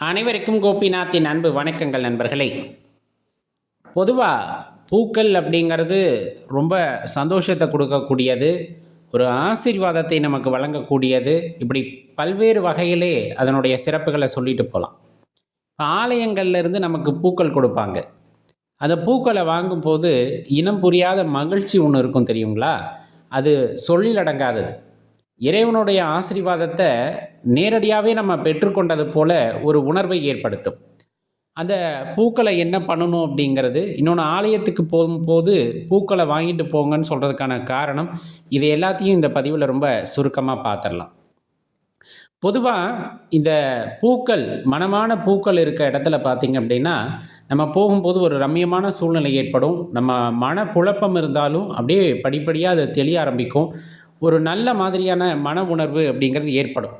அனைவருக்கும் கோபிநாத்தின் அன்பு வணக்கங்கள் நண்பர்களே. பொதுவாக பூக்கள் அப்படிங்கிறது ரொம்ப சந்தோஷத்தை கொடுக்கக்கூடியது ஒரு ஆசீர்வாதத்தை நமக்கு வழங்கக்கூடியது. இப்படி பல்வேறு வகையிலே அதனுடைய சிறப்புகளை சொல்லிட்டு போகலாம் ஆலயங்கள்லேருந்து நமக்கு பூக்கள் கொடுப்பாங்க. அந்த பூக்களை வாங்கும்போது இனம் புரியாத மகிழ்ச்சி ஒன்று இருக்கும் தெரியுங்களா? அது சொல்லிலடங்காதது இறைவனுடைய ஆசீர்வாதத்தை நேரடியாகவே நம்ம பெற்றுக்கொண்டது போல ஒரு உணர்வை ஏற்படுத்தும். அந்த பூக்களை என்ன பண்ணணும் அப்படிங்கிறது இன்னொன்று ஆலயத்துக்கு போகும்போது பூக்களை வாங்கிட்டு போங்கன்னு சொல்கிறதுக்கான காரணம் இது எல்லாத்தையும் இந்த பதிவில் ரொம்ப சுருக்கமாக பார்த்துடலாம் பொதுவாக இந்த பூக்கள் மனமான பூக்கள் இருக்க இடத்துல பார்த்திங்க அப்படின்னா நம்ம போகும்போது ஒரு ரம்மியமான சூழ்நிலை ஏற்படும். நம்ம மன குழப்பம் இருந்தாலும் அப்படியே படிப்படியாக அது தெளிய ஆரம்பிக்கும். ஒரு நல்ல மாதிரியான மன உணர்வு அப்படிங்கிறது ஏற்படும்.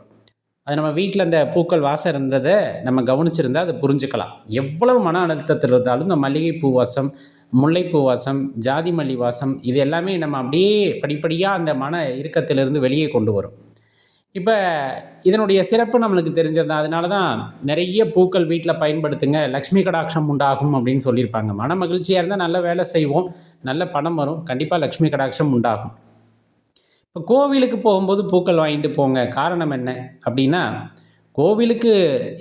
அது நம்ம வீட்டில் அந்த பூக்கள் வாசம் இருந்ததை நம்ம கவனிச்சிருந்தால் அதை புரிஞ்சுக்கலாம். எவ்வளவு மன அழுத்தத்தில் இருந்தாலும் இந்த மல்லிகைப்பூ வாசம் முல்லைப்பூ வாசம் ஜாதி மல்லி வாசம் இது எல்லாமே நம்ம அப்படியே படிப்படியாக அந்த மன இறுக்கத்திலிருந்து வெளியே கொண்டு வரும். இப்போ இதனுடைய சிறப்பு நம்மளுக்கு தெரிஞ்சது அதனால தான் நிறைய பூக்கள் வீட்டில் பயன்படுத்துங்க. லக்ஷ்மி கடாட்சம் உண்டாகும் அப்படின்னு சொல்லியிருப்பாங்க. மன மகிழ்ச்சியாக இருந்தால் நல்ல வேலை செய்வோம். நல்ல பணம் வரும். கண்டிப்பாக லக்ஷ்மி கடாட்சம் உண்டாகும். இப்போ கோவிலுக்கு போகும்போது பூக்கள் வாங்கிட்டு போங்க. காரணம் என்ன? அப்படின்னா கோவிலுக்கு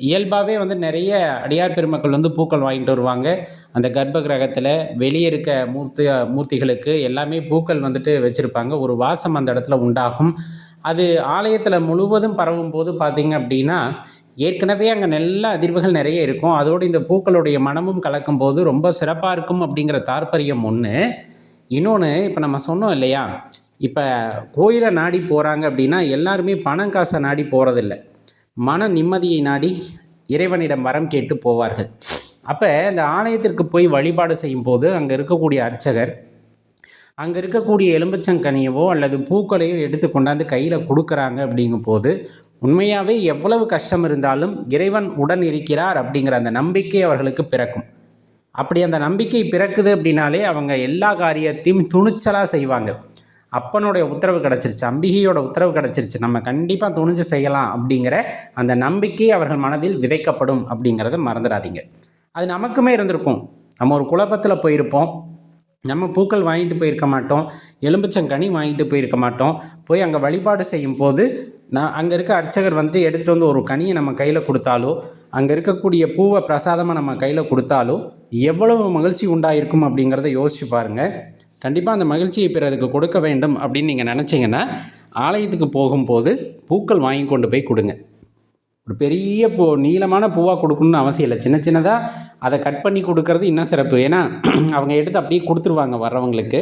இயல்பாகவே வந்து நிறைய அடியார் பெருமக்கள் வந்து பூக்கள் வாங்கிட்டு வருவாங்க. அந்த கர்ப்ப கிரகத்தில் வெளியே இருக்க மூர்த்தி மூர்த்திகளுக்கு எல்லாமே பூக்கள் வந்துட்டு வச்சுருப்பாங்க. ஒரு வாசம் அந்த இடத்துல உண்டாகும். அது ஆலயத்தில் முழுவதும் பரவும் போது பார்த்திங்க அப்படின்னா ஏற்கனவே அங்கே நல்ல அதிர்வுகள் நிறைய இருக்கும். அதோடு இந்த பூக்களுடைய மனமும் கலக்கும் போது ரொம்ப சிறப்பாக இருக்கும் அப்படிங்கிற தாற்பயம் ஒன்று இன்னொன்று இப்போ நம்ம சொன்னோம் இல்லையா? இப்போ கோயிலை நாடி போகிறாங்க அப்படின்னா எல்லாருமே பணம் காசை நாடி போகிறதில்ல மன நிம்மதியை நாடி இறைவனிடம் வரம் கேட்டு போவார்கள். அப்போ இந்த ஆலயத்திற்கு போய் வழிபாடு செய்யும் போது அங்கே இருக்கக்கூடிய அர்ச்சகர் அங்கே இருக்கக்கூடிய எலும்பச்சங்கனியவோ அல்லது பூக்களையோ எடுத்து கொண்டாந்து கையில் கொடுக்குறாங்க அப்படிங்கும் போது உண்மையாகவே எவ்வளவு கஷ்டம் இருந்தாலும் இறைவன் உடன் இருக்கிறார் அப்படிங்கிற அந்த நம்பிக்கை அவர்களுக்கு பிறக்கும். அப்படி அந்த நம்பிக்கை பிறக்குது அப்படின்னாலே அவங்க எல்லா காரியத்தையும் துணிச்சலாக செய்வாங்க. அப்பனுடைய உத்தரவு கிடச்சிருச்சு அம்பிகையோட உத்தரவு கிடச்சிருச்சு. நம்ம கண்டிப்பாக துணிஞ்சு செய்யலாம் அப்படிங்கிற அந்த நம்பிக்கை அவர்கள் மனதில் விதைக்கப்படும் அப்படிங்கிறத மறந்துடாதீங்க. அது நமக்குமே இருந்திருக்கும். நம்ம ஒரு குழப்பத்தில் போயிருப்போம். நம்ம பூக்கள் வாங்கிட்டு போயிருக்க மாட்டோம். எலும்பிச்சங்கனி வாங்கிட்டு போயிருக்க மாட்டோம். போய் அங்கே வழிபாடு செய்யும் போது நான் அங்கே இருக்க அர்ச்சகர் வந்துட்டு எடுத்துகிட்டு வந்து ஒரு கனியை நம்ம கையில் கொடுத்தாலோ அங்கே இருக்கக்கூடிய பூவை பிரசாதமாக நம்ம கையில் கொடுத்தாலோ எவ்வளவு மகிழ்ச்சி உண்டாயிருக்கும் அப்படிங்கிறத யோசிச்சு பாருங்கள் கண்டிப்பாக அந்த மகிழ்ச்சியை பிறருக்கு கொடுக்க வேண்டும் அப்படின்னு நீங்கள் நினச்சிங்கன்னா ஆலயத்துக்கு போகும்போது பூக்கள் வாங்கி கொண்டு போய் கொடுங்க. ஒரு பெரிய பூ நீளமான பூவாக கொடுக்கணும்னு அவசியம் இல்லை. சின்ன சின்னதாக அதை கட் பண்ணி கொடுக்கறது இன்னும் சிறப்பு. ஏன்னா அவங்க எடுத்து அப்படியே கொடுத்துருவாங்க வர்றவங்களுக்கு.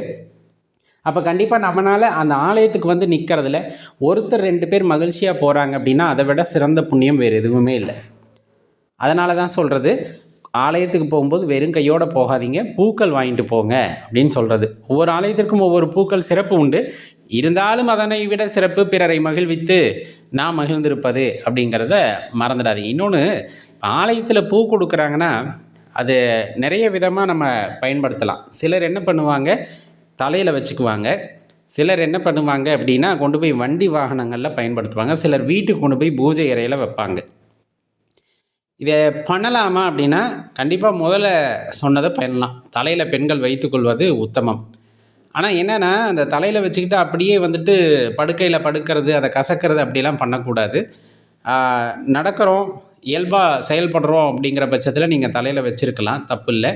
அப்போ கண்டிப்பாக நம்மளால் அந்த ஆலயத்துக்கு வந்து நிற்கிறதுல ஒருத்தர் ரெண்டு பேர் மகிழ்ச்சியாக போகிறாங்க அப்படின்னா அதை விட சிறந்த புண்ணியம் வேறு எதுவுமே இல்லை. அதனால தான் சொல்கிறது ஆலயத்துக்கு போகும்போது வெறும் கையோடு போகாதீங்க பூக்கள் வாங்கிட்டு போங்க அப்படின்னு சொல்கிறது ஒவ்வொரு ஆலயத்திற்கும் ஒவ்வொரு பூக்கள் சிறப்பு உண்டு. இருந்தாலும் அதனை விட சிறப்பு பிறரை மகிழ்வித்து நான் மகிழ்ந்திருப்பது அப்படிங்கிறத மறந்துடாதீங்க. இன்னொன்று ஆலயத்தில் பூ கொடுக்குறாங்கன்னா அது நிறைய விதமாக நம்ம பயன்படுத்தலாம். சிலர் என்ன பண்ணுவாங்க தலையில் வச்சுக்குவாங்க. சிலர் என்ன பண்ணுவாங்க அப்படின்னா கொண்டு போய் வண்டி வாகனங்களில் பயன்படுத்துவாங்க. சிலர் வீட்டுக்கு கொண்டு போய் பூஜை அறையில் வைப்பாங்க. இதை பண்ணலாமா அப்படின்னா கண்டிப்பாக முதல்ல சொன்னதை பண்ணலாம். தலையில் பெண்கள் வைத்துக்கொள்வது உத்தமம். ஆனால் என்னென்னா அந்த தலையில் வச்சுக்கிட்டு அப்படியே வந்துட்டு படுக்கையில் படுக்கிறது அதை கசக்கிறது அப்படிலாம் பண்ணக்கூடாது. நடக்கிறோம் இயல்பாக செயல்படுறோம் அப்படிங்கிற பட்சத்தில் நீங்கள் தலையில் வச்சுருக்கலாம் தப்பு இல்லை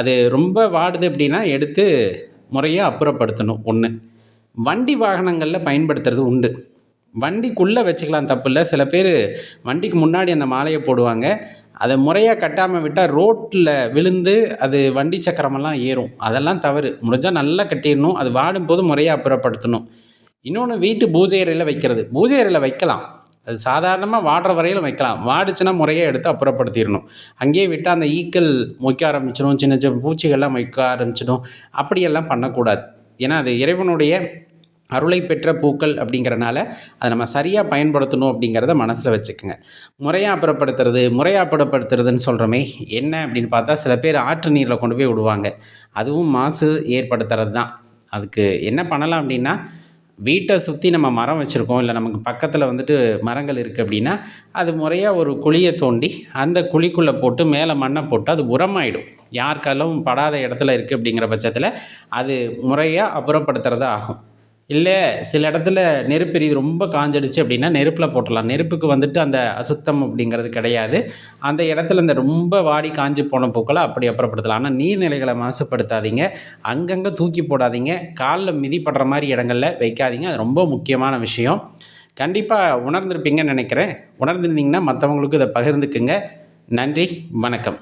அது ரொம்ப வாடுது அப்படின்னா எடுத்து முறையாக அப்புறப்படுத்தணும் ஒன்று வண்டி வாகனங்களில் பயன்படுத்துறது உண்டு. வண்டிக்குள்ளே வச்சுக்கலாம் தப்பு இல்லை சில பேர் வண்டிக்கு முன்னாடி அந்த மாலையை போடுவாங்க. அதை முறையாக கட்டாமல் விட்டால் ரோட்டில் விழுந்து அது வண்டி சக்கரமெல்லாம் ஏறும். அதெல்லாம் தவறு. முடிஞ்சால் நல்லா கட்டிடணும். அது வாடும்போது முறையாக அப்புறப்படுத்தணும். இன்னொன்று வீட்டு பூஜை அறையில் வைக்கிறது. பூஜை அறையில் வைக்கலாம். அது சாதாரணமாக வாடுற வரையிலும் வைக்கலாம். வாடிச்சுன்னா முறையாக எடுத்து அப்புறப்படுத்திடணும். அங்கேயே விட்டால் அந்த ஈக்கள் மொய்க்க ஆரம்பிச்சிடும். சின்ன சின்ன பூச்சிகள்லாம் மொய்க்க ஆரம்பிச்சிடும். அப்படியெல்லாம் பண்ணக்கூடாது. ஏன்னா அது இறைவனுடைய அருளை பெற்ற பூக்கள் அப்படிங்கிறனால அதை நம்ம சரியாக பயன்படுத்தணும் அப்படிங்கிறத மனசில் வச்சுக்கோங்க. முறையாக அப்புறப்படுத்துறது முறையாக அப்புறப்படுத்துறதுன்னு சொல்கிறோமே என்ன அப்படின்னு பார்த்தா சில பேர் ஆற்று நீரில் கொண்டு போய் விடுவாங்க. அதுவும் மாசு ஏற்படுத்துறது தான் அதுக்கு என்ன பண்ணலாம் அப்படின்னா வீட்டை சுற்றி நம்ம மரம் வச்சுருக்கோம் இல்லை நமக்கு பக்கத்தில் வந்துட்டு மரங்கள் இருக்குது அப்படின்னா அது முறையாக ஒரு குழியை தோண்டி அந்த குழிக்குள்ளே போட்டு மேலே மண்ணை போட்டு அது உரமாயிடும். யாருக்காலும் படாத இடத்துல இருக்குது அப்படிங்கிற பட்சத்தில் அது முறையாக அப்புறப்படுத்துகிறதா ஆகும். இல்லை சில இடத்துல நெருப்பு எரியுது ரொம்ப காஞ்சடிச்சு அப்படின்னா நெருப்பில் போட்டுடலாம். நெருப்புக்கு வந்துட்டு அந்த அசுத்தம் அப்படிங்கிறது கிடையாது. அந்த இடத்துல இந்த ரொம்ப வாடி காஞ்சு போன பூக்களை அப்படி அப்புறப்படுத்தலாம். ஆனால் நீர்நிலைகளை மாசுபடுத்தாதீங்க. அங்கங்கே தூக்கி போடாதீங்க. காலில் மிதிப்படுற மாதிரி இடங்களில் வைக்காதீங்க. அது ரொம்ப முக்கியமான விஷயம். கண்டிப்பாக உணர்ந்திருப்பீங்கன்னு நினைக்கிறேன். உணர்ந்திருந்தீங்கன்னா மற்றவங்களுக்கு இதை பகிர்ந்துக்குங்க. நன்றி வணக்கம்.